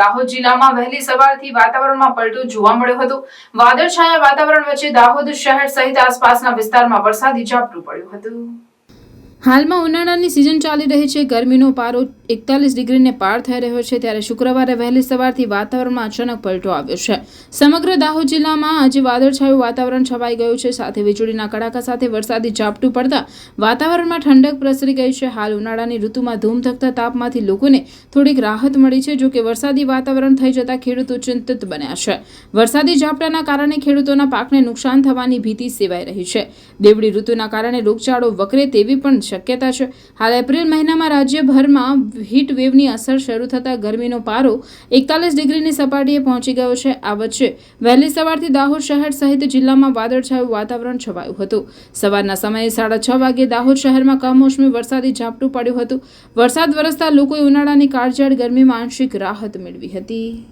દાહોદ જિલ્લામાં વહેલી સવારથી વાતાવરણમાં પલટો જોવા મળ્યો હતો. વાદળછાયા વાતાવરણ વચ્ચે દાહોદ શહેર સહિત આસપાસના વિસ્તારમાં વરસાદી ઝાપટું પડ્યું હતું. હાલમાં ઉનાળાની સિઝન ચાલી રહી છે. ગરમીનો પારો એકતાલીસ ડિગ્રીને પાર થઈ રહ્યો છે ત્યારે શુક્રવારે વહેલી સવારથી વાતાવરણમાં અચાનક પલટો આવ્યો છે. સમગ્ર દાહોદ જિલ્લામાં આજે વાદળછાયું વાતાવરણ છવાઈ ગયું છે. સાથે વીજળીના કડાકા સાથે વરસાદી ઝાપટું પડતા વાતાવરણમાં ઠંડક પ્રસરી ગઈ છે. હાલ ઉનાળાની ઋતુમાં ધૂમધકતા તાપમાંથી લોકોને થોડીક રાહત મળી છે. જોકે વરસાદી વાતાવરણ થઈ જતા ખેડૂતો ચિંતિત બન્યા છે. વરસાદી ઝાપટાના કારણે ખેડૂતોના પાકને નુકસાન થવાની ભીતિ સેવાઈ રહી છે. દેવડી ઋતુના કારણે રોગચાળો વકરે તેવી પણ શક્યતા છે. હાલ એપ્રિલ મહિનામાં રાજ્યભરમાં હીટ વેવની અસર શરૂ થતાં ગરમીનો પારો એકતાલીસ ડિગ્રીની સપાટીએ પહોંચી ગયો છે. આ વચ્ચે વહેલી સવારથી દાહોદ શહેર સહિત જિલ્લામાં વાદળછાયું વાતાવરણ છવાયું હતું. સવારના સમયે સાડા છ વાગે દાહોદ શહેરમાં કમોસમી વરસાદી ઝાપટું પડ્યું હતું. વરસાદ વરસતા લોકોએ ઉનાળાની કાળઝાળ ગરમીમાં આંશિક રાહત મેળવી હતી.